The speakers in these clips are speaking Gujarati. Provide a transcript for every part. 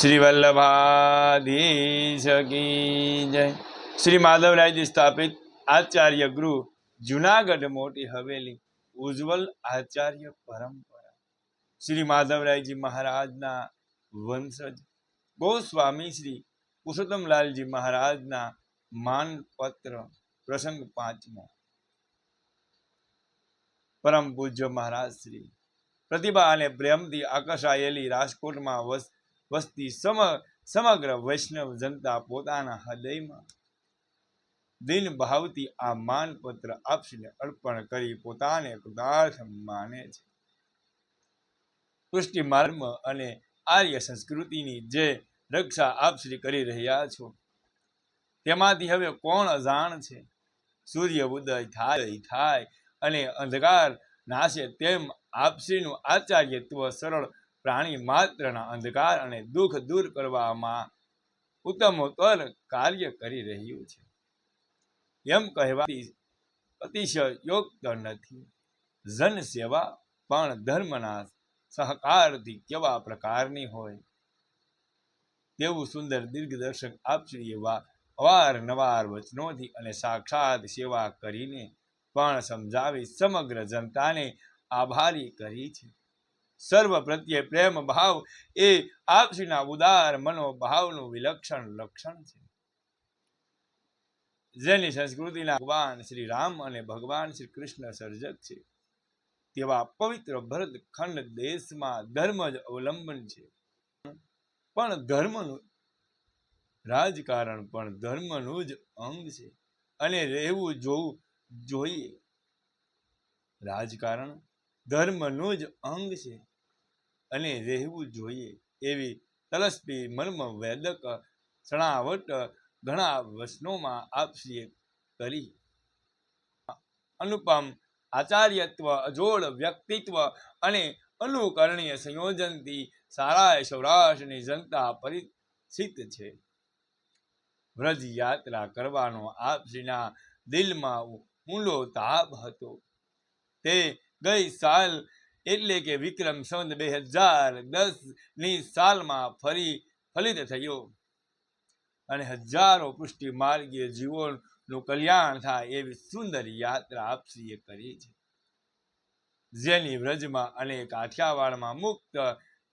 શ્રી વલ્લભાધીશ જય. શ્રી માધવરાયજી સ્થાપિત આચાર્ય ગૃહ જુનાગઢ મોટી હવેલી ઉજ્જવલ આચાર્ય પરંપરા. શ્રી માધવરાયજી મહારાજના વંશજ. ગોસ્વામી શ્રી પુરુષોત્તમલાલજી મહારાજના માનપત્ર પ્રસંગ પાંચમો. પરમ પૂજ્ય મહારાજ શ્રી. પ્રતિભા અને પ્રેમથી આકર્ષાયેલી રાજકોટમાં વસ વસતી સમ, સમગ્ર વૈષ્ણવ જનતા પોતાના હૃદયમાં દિન ભાવતી આ માનપત્ર આપશીને અર્પણ કરી પોતાને કૃતાર્થ માને છે. પુષ્ટિ માર્મ અને આર્ય સંસ્કૃતિની જે રક્ષા આપશ્રી કરી રહ્યા છો, તેમાંથી હવે કોણ અજાણ છે? સૂર્ય ઉદય થાય થાય અને અંધકાર નાશે તેમ આપશ્રીનું આચાર્યત્વ સરળ પ્રાણી માત્રના અંધકાર અને દુઃખ દૂર કરવામાં ઉત્તમોત્તર કાર્ય કરી રહ્યું છે. એમ કહેવાથી અતિશય યોગ્ત નથી. જન પણ ધર્મના સહકારથી કેવા પ્રકારની હોય? તેવું સુંદર દિગ્દર્શક આપશ્રી એવા અવારનવાર વચનોથી અને સાક્ષાત સેવા કરીને પણ સમજાવી સમગ્ર જનતાને આભારી કરી છે. સર્વ પ્રત્યે પ્રેમ, ભાવ એ આપશ્રીના ઉદાર મનોભાવનું વિલક્ષણ લક્ષણ છે. જેની સંસ્કૃતિના ભગવાન શ્રી રામ અને ભગવાન શ્રી કૃષ્ણ સર્જક છે. તેવા પવિત્ર ભરત ખંડ દેશમાં ધર્મ જ અવલંબન છે. પણ ધર્મનું રાજકારણ પણ ધર્મનું જ અંગ છે અને રહેવું જોવું જોઈએ. રાજકારણ ધર્મનું જ અંગ છે. અને રહેવું જોઈએ એવી તલસ્પી મર્મ વેદક સણાવટ ઘણા વસનોમાં આપસીએ કરી. અનુપમ આચાર્યત્વ, અજોડ વ્યક્તિત્વ અને અનુકરણીય સંયોજનથી સારા સૌરાષ્ટ્રની જનતા પરિચિત છે. વ્રજ યાત્રા કરવાનો આપશ્રીના દિલમાં ઊંડો તાપ હતો. તે ગઈ સાલ એટલે કે વિક્રમ સંવત બે હજાર દસની સાલમાં ફરી, ફલિત થયો. અને હજારો પુષ્ટિ માર્ગીય જીવોનું કલ્યાણ થાય એવી સુંદર યાત્રા આપસીએ કરી છે. જેની વ્રજમાં અને કાઠિયાવાડમાં મુક્ત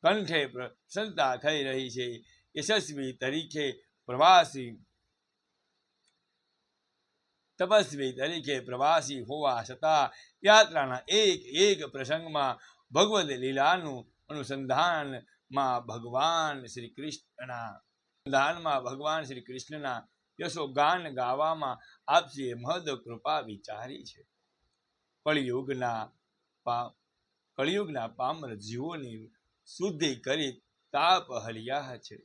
કંઠે પ્રસન્નતા થઈ રહી છે. યશસ્વી તરીકે પ્રવાસી તપસ્વી તરીકે પ્રવાસી હોવા છતાં યાત્રાના એક એક પ્રસંગમાં ભગવદ લીલાનું અનુસંધાનમાં ભગવાન શ્રી કૃષ્ણના અનુસંધાનમાં ભગવાન શ્રી કૃષ્ણના યશોગાન ગાવામાં આપજીએ મહદ કૃપા વિચારી છે કળિયુગના પા કળિયુગના પામર જીવોની શુદ્ધિ કરી તાપ હરિયા છે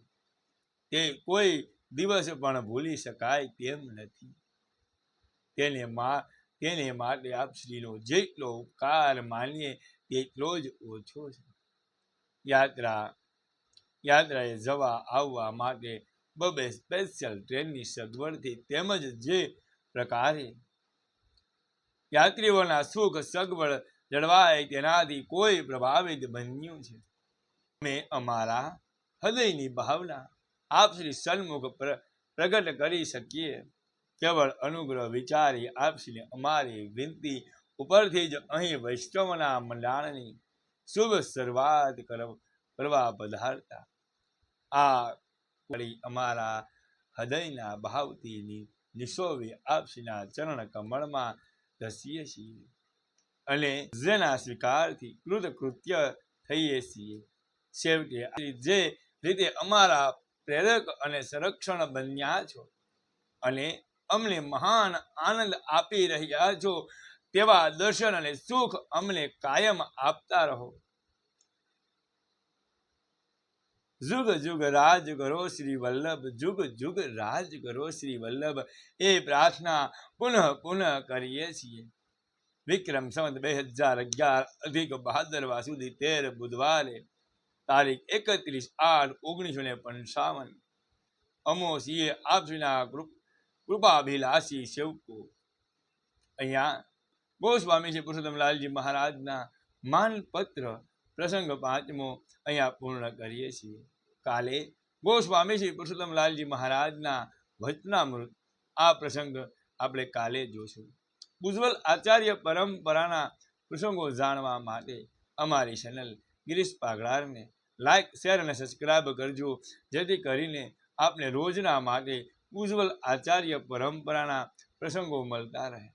તે કોઈ દિવસ પણ ભૂલી શકાય તેમ નથી। તેને મા તેને માટે આપશ્રીનો જેટલો ઉપકાર માનીએ તેટલો જ ઓછો છે યાત્રા યાત્રાએ જવા આવવા માટે બબે સ્પેશિયલ ટ્રેનની સગવડથી તેમજ જે પ્રકારે યાત્રીઓના સુખ સગવડ જળવાય તેનાથી કોઈ પ્રભાવિત બન્યું છે. અમે અમારા હૃદયની ભાવના આપશ્રી સન્મુખ પ્રગટ કરી શકીએ. કેવળ અનુગ્રહ વિચારી આપશીને અમારી વિનંતી ઉપરથી જ અહીં વૈષ્ણવના મંડાણની શુભ શરૂઆત કરવા પધારતા. આ વળી અમારા હૃદયના ભાવથી નિશોવી આપશીના ચરણ કમળમાં ધસીએ છીએ અને જેના સ્વીકારથી કૃતકૃત્ય થઈએ છીએ. છેવટે જે રીતે અમારા પ્રેરક અને સંરક્ષણ બન્યા છો અને અમને મહાન આનંદ આપી રહ્યા છો, તેવા દર્શન અને સુખ અમને કાયમ આપતા રહો. જુગ જુગ રાજ કરો શ્રી વલ્લભ, જુગ જુગ રાજ કરો શ્રી વલ્લભ, એ પ્રાર્થના પુનઃ પુનઃ કરીએ છીએ. વિક્રમ સંવત બે હજાર અગિયાર, અધિક ભાદરવા સુધી તેર બુધવારે, તારીખ એકત્રીસ આઠ ઓગણીસો ને પંચાવન. અમોસીએ આપશ્રીના કૃપાભિલાષી સેવકો અહીંયા ગોસ્વામી શ્રી પુરુષોત્તમલાલજી મહારાજના માનપત્ર પ્રસંગ પાંચમો અહીંયા પૂર્ણ કરીએ છીએ. કાલે ગોસ્વામી શ્રી પુરુષોત્તમલાલજી મહારાજના વચનામૃત આ પ્રસંગ આપણે કાલે જોશું. ઉજ્જવલ આચાર્ય પરંપરાના પ્રસંગો જાણવા માટે અમારી ચેનલ ગિરીશ પાગડારને લાઈક, શેર અને સબસ્ક્રાઈબ કરજો, જેથી કરીને આપને રોજના માટે ઉજ્જવલ આચાર્ય પરંપરાના પ્રસંગો મળતા રહે.